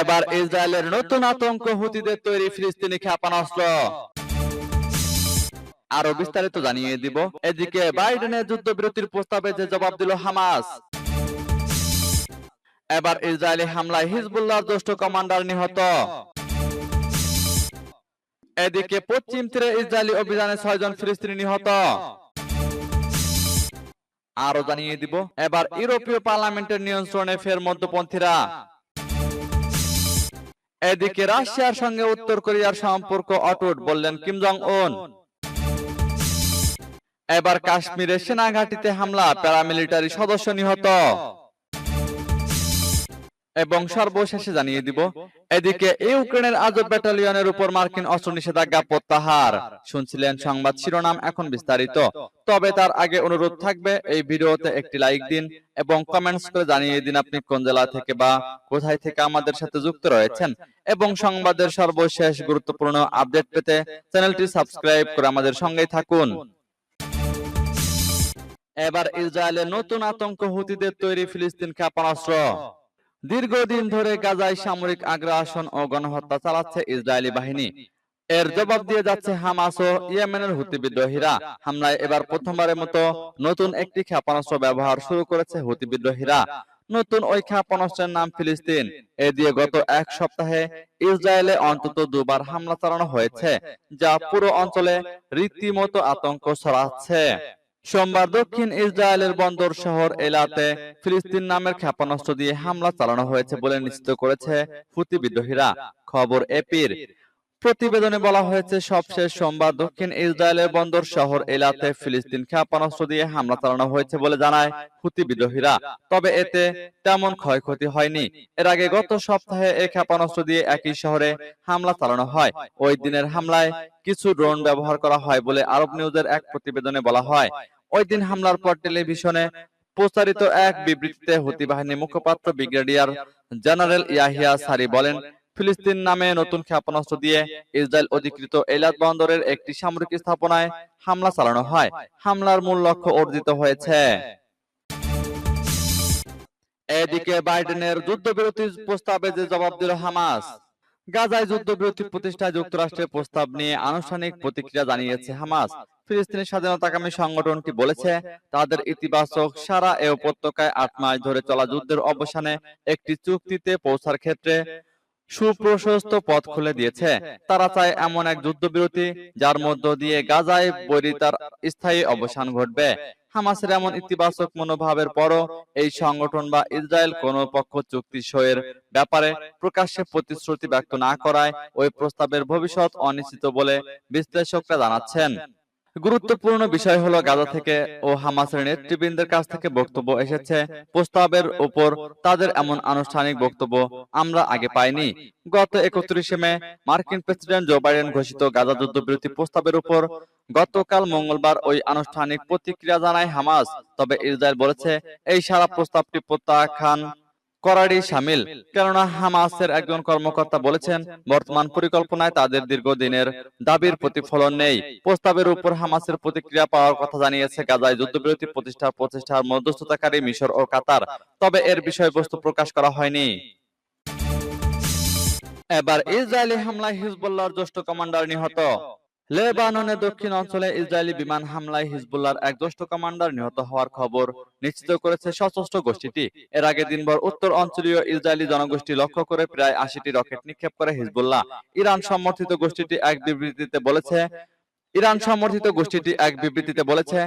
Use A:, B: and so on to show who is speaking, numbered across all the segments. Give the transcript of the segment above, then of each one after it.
A: এবার ইসরায়েলের নতুন আতঙ্ক হুতিদের তৈরি ফিলিস্তিনি ক্ষেপণাস্ত্র আরো বিস্তারিত জানিয়ে দিব এদিকে বাইডেনের যুদ্ধবিরতির প্রস্তাবে যে জবাব দিল হামাস এবার ইসরায়েলি হামলায় হিজবুল্লাহর জ্যেষ্ঠ কমান্ডার নিহত এদিকে পশ্চিম তীরে ইসরায়েলি অভিযানে ছয়জন ফিলিস্তিনি নিহত আরো জানিয়ে দিব এবার ইউরোপীয় পার্লামেন্টের নিয়ন্ত্রণে ফের মধ্যপন্থীরা এদিকে রাশিয়ার সঙ্গে উত্তর কোরিয়ার সম্পর্ক অটুট বললেন কিম জং উন এবার কাশ্মীরে সেনাঘাটিতে হামলা প্যারামিলিটারি সদস্য নিহত এবং সর্বশেষে জানিয়ে দিব এদিকে ইউক্রেনের আজ ব্যাটালিয়নের উপর মার্কিন অস্ত্র নিষেধাজ্ঞা প্রত্যাহার শুনছিলেন সংবাদ শিরোনাম এখন বিস্তারিত তবে তার আগে অনুরোধ থাকবে এই ভিডিওতে একটি লাইক দিন এবং কমেন্টস করে জানিয়ে দিন আপনি কোন জেলা থেকে বা কোথায় থেকে আমাদের সাথে যুক্ত রয়েছেন এবং সংবাদের সর্বশেষ গুরুত্বপূর্ণ আপডেট পেতে চ্যানেলটি সাবস্ক্রাইব করে আমাদের সঙ্গেই থাকুন এবার ইসরায়েলের নতুন আতঙ্ক হুতিদের তৈরি ফিলিস্তিন ক্ষেপণাস্ত্র দীর্ঘদিন ধরে গাজায় সামরিক আগ্রাসন ও গণহত্যা চালাচ্ছে ইসরায়েলি বাহিনী এর জবাব দিয়ে যাচ্ছে হামাস ও ইয়েমেনের হুতি বিদ্রোহীরা হামলায় এবার প্রথমবারের মতো নতুন একটি ক্ষেপণাস্ত্র ব্যবহার শুরু করেছে হুতি বিদ্রোহীরা নতুন ওই ক্ষেপণাস্ত্রের নাম ফিলিস্তিন এ দিয়ে গত এক সপ্তাহে ইসরায়েলে অন্তত দুবার হামলা চালানো হয়েছে যা পুরো অঞ্চলে রীতিমতো আতঙ্ক ছড়াচ্ছে সোমবার দক্ষিণ ইসরায়েলের বন্দর শহর এলাতে ফিলিস্তিন নামের ক্ষেপণাস্ত্র দিয়ে হামলা চালানো হয়েছে বলে নিশ্চিত করেছে হুতি বিদ্রোহীরা খবর এপির প্রতিবেদনে বলা হয়েছে সবশেষ সোমবার দক্ষিণ ইসরায়েলের বন্দর শহর এলাতে ফিলিস্তিন ক্ষেপণাস্ত্র দিয়ে হামলা চালানো হয়েছে বলে জানায় হুতি বিদ্রোহীরা তবে এতে তেমন ক্ষয়ক্ষতি হয়নি এর আগে গত সপ্তাহে এই ক্ষেপণাস্ত্র দিয়ে একই শহরে হামলা চালানো হয় ওই দিনের হামলায় কিছু ড্রোন ব্যবহার করা হয় বলে আরব নিউজের এক প্রতিবেদনে বলা হয় ওই দিন হামলার পর টেলিভিশনে প্রচারিত এক বিবৃতিতে হুতি বাহিনীর মুখপাত্র ব্রিগেডিয়ার জেনারেল ইয়াহিয়া সারি বলেন ফিলিস্তিন নামে নতুন ক্ষেপণাস্ত্র দিয়ে ইসরায়েল অধিকৃত এলাদ বন্দরের একটি সামরিক স্থাপনায় হামলা চালানো হয় হামলার মূল লক্ষ্য অর্জিত হয়েছে এদিকে বাইডেনের যুদ্ধবিরতির প্রস্তাবে যে জবাব দিল হামাস গাজায় যুদ্ধবিরতি প্রতিষ্ঠায় যুক্তরাষ্ট্রের প্রস্তাব নিয়ে আনুষ্ঠানিক প্রতিক্রিয়া জানিয়েছে হামাস ফিলিস্তিনের স্বাধীনতাকামী সংগঠনটি বলেছে তাদের ইতিবাচক সারা এ উপত্যকায় আট মাস ধরে চলা যুদ্ধের অবসানে একটি চুক্তিতে পৌঁছার ক্ষেত্রে সুপ্রশস্ত পথ খুলে দিয়েছে তারা চায় এমন এক যুদ্ধবিরতি যার মধ্য দিয়ে গাজায় বৈরিতার স্থায়ী অবসান ঘটবে হামাসের এমন ইতিবাচক মনোভাবের পরও এই সংগঠন বা ইসরায়েল কোন পক্ষ চুক্তি সইয়ের ব্যাপারে প্রকাশ্যে প্রতিশ্রুতি ব্যক্ত না করায় ওই প্রস্তাবের ভবিষ্যৎ অনিশ্চিত বলে বিশ্লেষকরা জানাচ্ছেন গুরুত্বপূর্ণ বিষয় হলো গাজা থেকে ও হামাসের নেতৃবৃন্দের কাছ থেকে বক্তব্য এসেছে প্রস্তাবের ওপর তাদের এমন আনুষ্ঠানিক বক্তব্য আমরা আগে পাইনি গত একত্রিশে মে মার্কিন প্রেসিডেন্ট জো বাইডেন ঘোষিত গাজা যুদ্ধবিরতি প্রস্তাবের উপর গতকাল মঙ্গলবার ওই আনুষ্ঠানিক প্রতিক্রিয়া জানায় হামাস তবে ইসরায়েল বলেছে এই সারা প্রস্তাবটি প্রত্যাখ্যান করারই সামিল কেননা হামাসের একজন কর্মকর্তা বলেছেন বর্তমান পরিকল্পনায় তাদের দীর্ঘদিনের দাবির প্রতিফলন নেই প্রস্তাবের উপর হামাসের প্রতিক্রিয়া পাওয়ার কথা জানিয়েছে গাজায় যুদ্ধবিরতি প্রতিষ্ঠার প্রচেষ্টার মধ্যস্থতাকারী মিশর ও কাতার তবে এর বিষয়বস্তু প্রকাশ করা হয়নি এবার ইসরায়েলি হামলায় হিজবুল্লাহর জ্যেষ্ঠ কমান্ডার নিহত লেবাননের দক্ষিণ অঞ্চলে ইসরায়েলি বিমান হামলায় হিজবুল্লার এক জ্যেষ্ঠ কমান্ডার নিহত হওয়ার খবর নিশ্চিত করেছে সশস্ত্র গোষ্ঠীটি এর আগে দিনভর উত্তর অঞ্চলীয় ইসরায়েলি জনগোষ্ঠী লক্ষ্য করে প্রায় আশিটি রকেট নিক্ষেপ করে হিজবুল্লাহ ইরান সমর্থিত গোষ্ঠীটি এক বিবৃতিতে বলেছে ইরান সমর্থিত গোষ্ঠীটি এক বিবৃতিতে বলেছে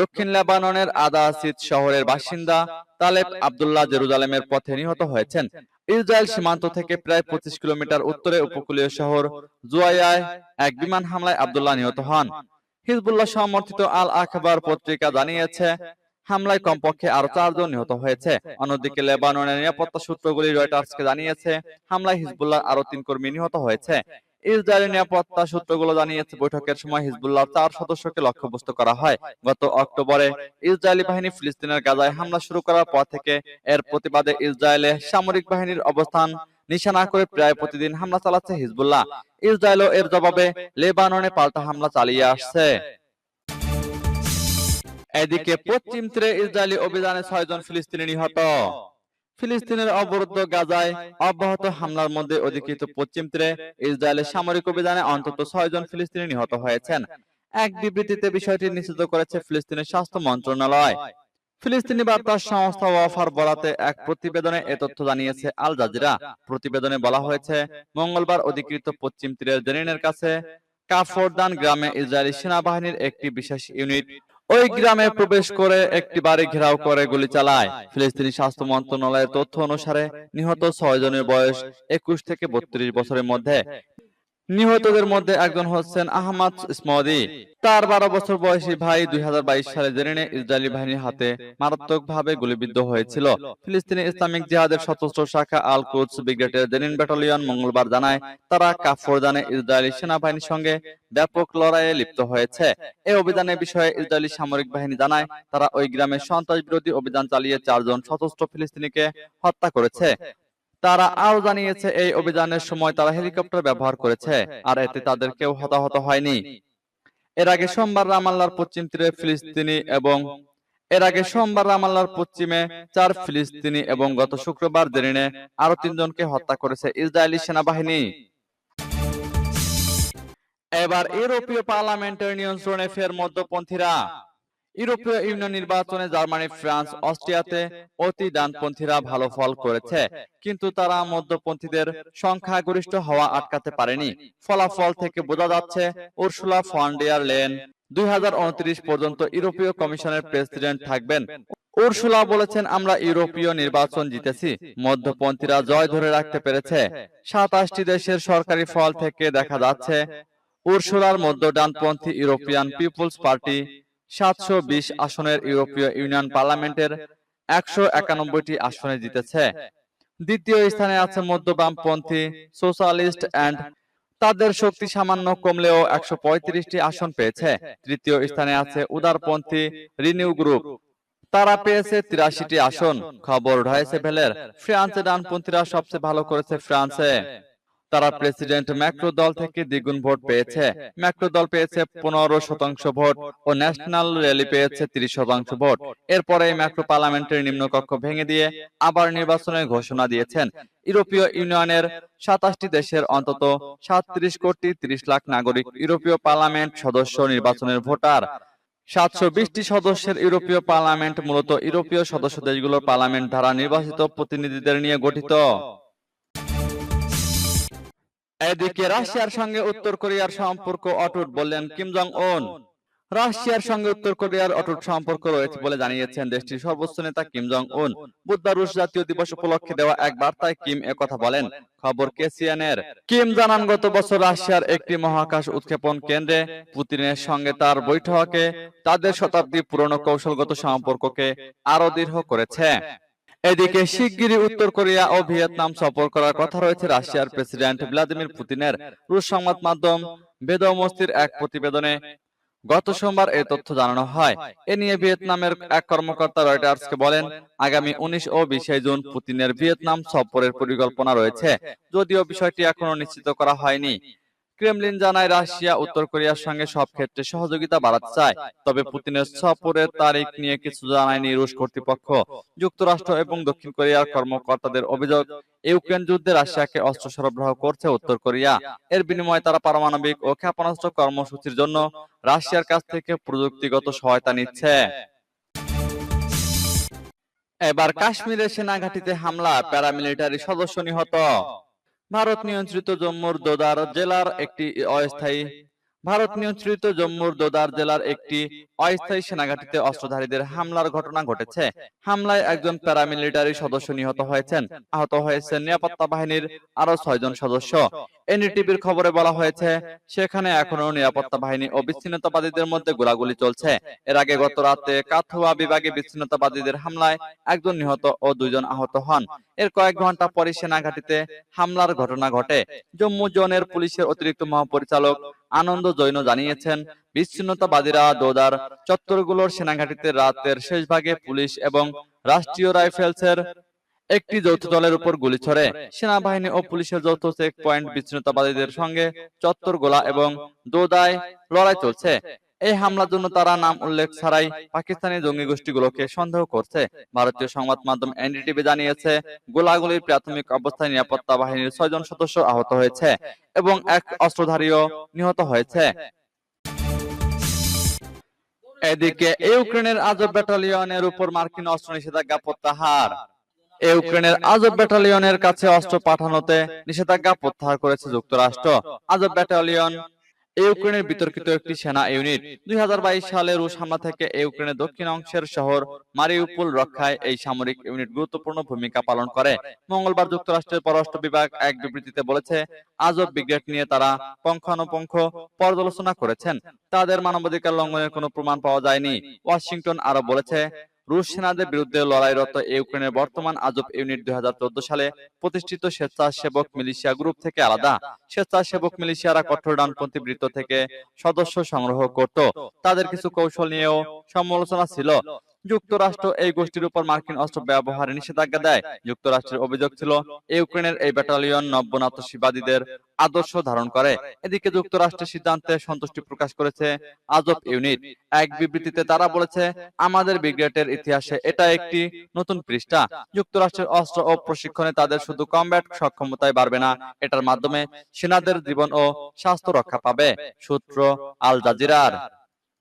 A: দক্ষিণ লেবাননের আদাসিদ শহরের বাসিন্দা তালেব আবদুল্লাহ জেরুজালেমের পথে নিহত হয়েছেন ইসরায়েল সীমান্ত থেকে প্রায় পঁচিশ কিলোমিটার উত্তরে উপকূলীয় শহর জুয়াইয়ায় এক বিমান হামলায় আবদুল্লাহ নিহত হন হিজবুল্লাহ সমর্থিত আল আখবার পত্রিকা জানিয়েছে হামলায় কমপক্ষে আরো চারজন নিহত হয়েছে অন্যদিকে লেবাননের নিরাপত্তা সূত্রগুলি রয়টার্সকে জানিয়েছে হামলায় হিজবুল্লাহ আরো তিন কর্মী নিহত হয়েছে ইসরায়েলের নিরাপত্তা সূত্রগুলো জানিয়েছে বৈঠকের সময় হিজবুল্লাহ চার সদস্যকে লক্ষ্যবস্তু করা হয় গত অক্টোবরে ইসরায়েলি বাহিনী ফিলিস্তিনের গাজায় হামলা শুরু করার পর থেকে এর প্রতিবাদে ইসরায়েলে সামরিক বাহিনীর অবস্থান নিশানা করে প্রায় প্রতিদিন হামলা চালাচ্ছে হিজবুল্লাহ ইসরায়েলও এর জবাবে লেবাননে পাল্টা হামলা চালিয়ে আসছে এদিকে পশ্চিম তীরে ইসরায়েলি অভিযানে ছয়জন ফিলিস্তিনি নিহত ফিলিস্তিনের অবরুদ্ধ গাজায় অব্যাহত হামলার মধ্যে অধিকৃত পশ্চিম তীরে ইসরায়েলের সামরিক অভিযানে অন্তত ছয়জন ফিলিস্তিনি নিহত হয়েছেন এক বিবৃতিতে বিষয়টি নিশ্চিত করেছে ফিলিস্তিনের স্বাস্থ্য মন্ত্রণালয় ফিলিস্তিনি বার্তা সংস্থা ওয়াফার বলাতে এক প্রতিবেদনে এ তথ্য জানিয়েছে আল জাজিরা প্রতিবেদনে বলা হয়েছে মঙ্গলবার অধিকৃত পশ্চিম তীরের জেনিনের কাছে কাফরদান গ্রামে ইসরায়েলি সেনাবাহিনীর একটি বিশেষ ইউনিট ওই গ্রামে প্রবেশ করে একটি বাড়ি ঘেরাও করে গুলি চালায় ফিলিস্তিনি স্বাস্থ্য মন্ত্রণালয়ের তথ্য অনুসারে নিহত ছয় জনের বয়স একুশ থেকে বত্রিশ বছরের মধ্যে নিহতদের মধ্যে একজন হচ্ছেন আহমদ ইসমদি তার বারো বছর বয়সী ভাই দুই সালে জেনে ইসরায়েলি বাহিনীর হাতে মারাত্মকভাবে গুলিবিদ্ধ হয়েছিল ফিলিস্তিনি ইসলামিক জিহাদের সশস্ত্র শাখা আল কুচ ব্রিগেডের জেনিন ব্যাটালিয়ন মঙ্গলবার জানায় তারা কাফরদানে ইসরায়েলি সেনাবাহিনীর সঙ্গে ব্যাপক লড়াইয়ে লিপ্ত হয়েছে এই অভিযানের বিষয়ে ইসরায়েলি সামরিক বাহিনী জানায় তারা ওই গ্রামে সন্ত্রাস বিরোধী অভিযান চালিয়ে চারজন সশস্ত্র ফিলিস্তিনিকে হত্যা করেছে তারা আরো জানিয়েছে এই অভিযানের সময় তারা হেলিকপ্টার ব্যবহার করেছে আর এতে তাদের কেউ হতাহত হয়নি এর আগে সোমবার রামাল্লার পশ্চিম তীরে ফিলিস্তিনি এবং এর আগে সোমবার রামাল্লার পশ্চিমে চার ফিলিস্তিনি এবং গত শুক্রবার জেরিনে আরো তিনজনকে হত্যা করেছে ইসরায়েলি সেনাবাহিনী এবার ইউরোপীয় পার্লামেন্টের নিয়ন্ত্রণে ফের মধ্যপন্থীরা ইউরোপীয় ইউনিয়ন নির্বাচনে জার্মানি ফ্রান্স অস্ট্রিয়াতে অতি ডানপন্থীরা ভালো ফল করেছে কিন্তু তারা মধ্যপন্থীদের সংখ্যাগরিষ্ঠ হওয়া আটকাতে পারেনি ফলাফল থেকে বোঝা যাচ্ছে উর্সুলা ফন্ডিয়ার লেন দুই পর্যন্ত ইউরোপীয় কমিশনের প্রেসিডেন্ট থাকবেন উর্সুলা বলেছেন আমরা ইউরোপীয় নির্বাচন জিতেছি মধ্যপন্থীরা জয় ধরে রাখতে পেরেছে সাতাশটি দেশের সরকারি ফল থেকে দেখা যাচ্ছে উর্সুলার মধ্য ডানপন্থী ইউরোপিয়ান পিপুলস পার্টি সাতশো বিশ আসনের ইউরোপীয় ইউনিয়ন পার্লামেন্টের একশো একানব্বইটি আসনে জিতেছে দ্বিতীয় স্থানে আছে মধ্যবামপন্থী সোশ্যালিস্ট অ্যান্ড তাদের শক্তি সামান্য কমলেও একশো পঁয়ত্রিশটি আসন পেয়েছে তৃতীয় স্থানে আছে উদারপন্থী রিনিউ গ্রুপ তারা পেয়েছে তিরাশিটি আসন খবর ঢয়েছে ভেলের ফ্রান্সে ডানপন্থীরা সবচেয়ে ভালো করেছে ফ্রান্সে তারা প্রেসিডেন্ট ম্যাক্রো দল থেকে দ্বিগুণ ভোট পেয়েছে ম্যাক্রো দল পেয়েছে পনেরো শতাংশ ভোট ও ন্যাশনাল র্যালি পেয়েছে তিরিশ শতাংশ ভোট এরপরে ম্যাক্রো পার্লামেন্টের নিম্নকক্ষ ভেঙে দিয়ে আবার নির্বাচনের ঘোষণা দিয়েছেন ইউরোপীয় ইউনিয়নের সাতাশটি দেশের অন্তত সাতত্রিশ কোটি তিরিশ লাখ নাগরিক ইউরোপীয় পার্লামেন্ট সদস্য নির্বাচনের ভোটার সাতশো বিশটি সদস্যের ইউরোপীয় পার্লামেন্ট মূলত ইউরোপীয় সদস্য দেশগুলোর পার্লামেন্ট দ্বারা নির্বাচিত প্রতিনিধিদের নিয়ে গঠিত এদিকে রাশিয়ার সঙ্গে উত্তর কোরিয়ার সম্পর্ক অটুট বললেন কিম জং ওন রাশিয়ার সঙ্গে উত্তর কোরিয়ার অটুট সম্পর্ক রয়েছে বলে জানিয়েছেন দেশটির সর্বোচ্চ নেতা কিম জং উন বুধবার রুশ জাতীয় দিবস উপলক্ষে দেওয়া এক বার্তায় কিম এ কথা বলেন খবর কেসিয়ানের কিম জানান গত বছর রাশিয়ার একটি মহাকাশ উৎক্ষেপণ কেন্দ্রে পুতিনের সঙ্গে তার বৈঠকে তাদের শতাব্দী পুরনো কৌশলগত সম্পর্ককে আরো দৃঢ় করেছে এদিকে শিগগিরই উত্তর কোরিয়া ও ভিয়েতনাম সফর করার কথা রয়েছে রাশিয়ার প্রেসিডেন্ট ভ্লাদিমির পুতিনের রুশ সংবাদ মাধ্যম বেদমস্তির এক প্রতিবেদনে গত সোমবার এই তথ্য জানানো হয় এ নিয়ে ভিয়েতনামের এক কর্মকর্তা রয়টার্সকে বলেন আগামী উনিশ ও বিশে জুন পুতিনের ভিয়েতনাম সফরের পরিকল্পনা রয়েছে যদিও বিষয়টি এখনো নিশ্চিত করা হয়নি ক্রেমলিন জানায় রাশিয়া উত্তর কোরিয়ার সঙ্গে সব ক্ষেত্রে সহযোগিতা বাড়াতে চায় তবে পুতিনের সফরের তারিখ নিয়ে কিছু জানায়নি রুশ কর্তৃপক্ষ যুক্তরাষ্ট্র এবং দক্ষিণ কোরিয়ার কর্মকর্তাদের অভিযোগ ইউক্রেন যুদ্ধে রাশিয়াকে অস্ত্র সরবরাহ করছে উত্তর কোরিয়া এর বিনিময়ে তারা পারমাণবিক ও ক্ষেপণাস্ত্র কর্মসূচির জন্য রাশিয়ার কাছ থেকে প্রযুক্তিগত সহায়তা নিচ্ছে এবার কাশ্মীরের সেনাঘাটিতে হামলা প্যারামিলিটারি সদস্য নিহত ভারত নিয়ন্ত্রিত জম্মুর দোদার জেলার একটি অস্থায়ী ভারত নিয়ন্ত্রিত জম্মুর দোদার জেলার একটি অস্থায়ী সেনাঘাটিতে অস্ত্রধারীদের হামলার ঘটনা ঘটেছে হামলায় একজন প্যারামিলিটারি সদস্য নিহত হয়েছেন আহত হয়েছেন নিরাপত্তা বাহিনীর আরো ছয়জন সদস্য এনডিটিভির খবরে বলা হয়েছে সেখানে এখনো নিরাপত্তা বাহিনী ও বিচ্ছিন্নতাবাদীদের মধ্যে গোলাগুলি চলছে এর আগে গত রাতে কাথুয়া বিভাগে বিচ্ছিন্নতাবাদীদের হামলায় একজন নিহত ও দুজন আহত হন এর কয়েক ঘন্টা পরে সেনাঘাটিতে হামলার ঘটনা ঘটে জম্মু জোনের পুলিশের অতিরিক্ত মহাপরিচালক আনন্দ জৈন জানিয়েছেন বিচ্ছিন্নতাবাদীরা দোদার চত্বরগুলোর সেনাঘাটিতে রাতের শেষ ভাগে পুলিশ এবং রাষ্ট্রীয় রাইফেলসের একটি যৌথ দলের উপর গুলি ছড়ে সেনাবাহিনী ও পুলিশের যৌথ চেক পয়েন্ট বিচ্ছিন্নতাবাদীদের সঙ্গে চত্বর গোলা এবং দোদায় লড়াই চলছে এই হামলার জন্য তারা নাম উল্লেখ ছাড়াই পাকিস্তানি জঙ্গি গোষ্ঠীগুলোকে সন্দেহ করছে ভারতীয় সংবাদ মাধ্যম এনডিটিভি জানিয়েছে গোলাগুলির প্রাথমিক অবস্থায় নিরাপত্তা বাহিনীর ছয়জন সদস্য আহত হয়েছে এবং এক অস্ত্রধারীও নিহত হয়েছে এদিকে ইউক্রেনের আজব ব্যাটালিয়নের উপর মার্কিন অস্ত্র নিষেধাজ্ঞা প্রত্যাহার ইউক্রেনের আজব ব্যাটালিয়নের কাছে অস্ত্র পাঠানোতে নিষেধাজ্ঞা প্রত্যাহার করেছে যুক্তরাষ্ট্র আজব ব্যাটালিয়ন ইউক্রেনের বিতর্কিত একটি সেনা ইউনিট দুই সালে রুশ হামলা থেকে ইউক্রেনের দক্ষিণ অংশের শহর মারিউপুল রক্ষায় এই সামরিক ইউনিট গুরুত্বপূর্ণ ভূমিকা পালন করে মঙ্গলবার যুক্তরাষ্ট্রের পররাষ্ট্র বিভাগ এক বিবৃতিতে বলেছে আজব ব্রিগেড নিয়ে তারা পঙ্খানুপঙ্খ পর্যালোচনা করেছেন তাদের মানবাধিকার লঙ্ঘনের কোনো প্রমাণ পাওয়া যায়নি ওয়াশিংটন আরো বলেছে রুশ সেনাদের বিরুদ্ধে লড়াইরত ইউক্রেনের বর্তমান আজব ইউনিট দুই সালে প্রতিষ্ঠিত স্বেচ্ছাসেবক মিলিশিয়া গ্রুপ থেকে আলাদা স্বেচ্ছাসেবক মিলিশিয়ারা কঠোর ডানপন্থী বৃত্ত থেকে সদস্য সংগ্রহ করত তাদের কিছু কৌশল নিয়েও সমালোচনা ছিল যুক্তরাষ্ট্র এই গোষ্ঠীর উপর মার্কিন অস্ত্র ব্যবহারে নিষেধাজ্ঞা দেয় যুক্তরাষ্ট্রের অভিযোগ ছিল ইউক্রেনের এই ব্যাটালিয়ন নব্য নাতসিবাদীদের আদর্শ ধারণ করে এদিকে যুক্তরাষ্ট্রের সিদ্ধান্তে সন্তুষ্টি প্রকাশ করেছে আজব ইউনিট এক বিবৃতিতে তারা বলেছে আমাদের ব্রিগেডের ইতিহাসে এটা একটি নতুন পৃষ্ঠা যুক্তরাষ্ট্রের অস্ত্র ও প্রশিক্ষণে তাদের শুধু কমব্যাট সক্ষমতায় বাড়বে না এটার মাধ্যমে সেনাদের জীবন ও স্বাস্থ্য রক্ষা পাবে সূত্র আল জাজিরার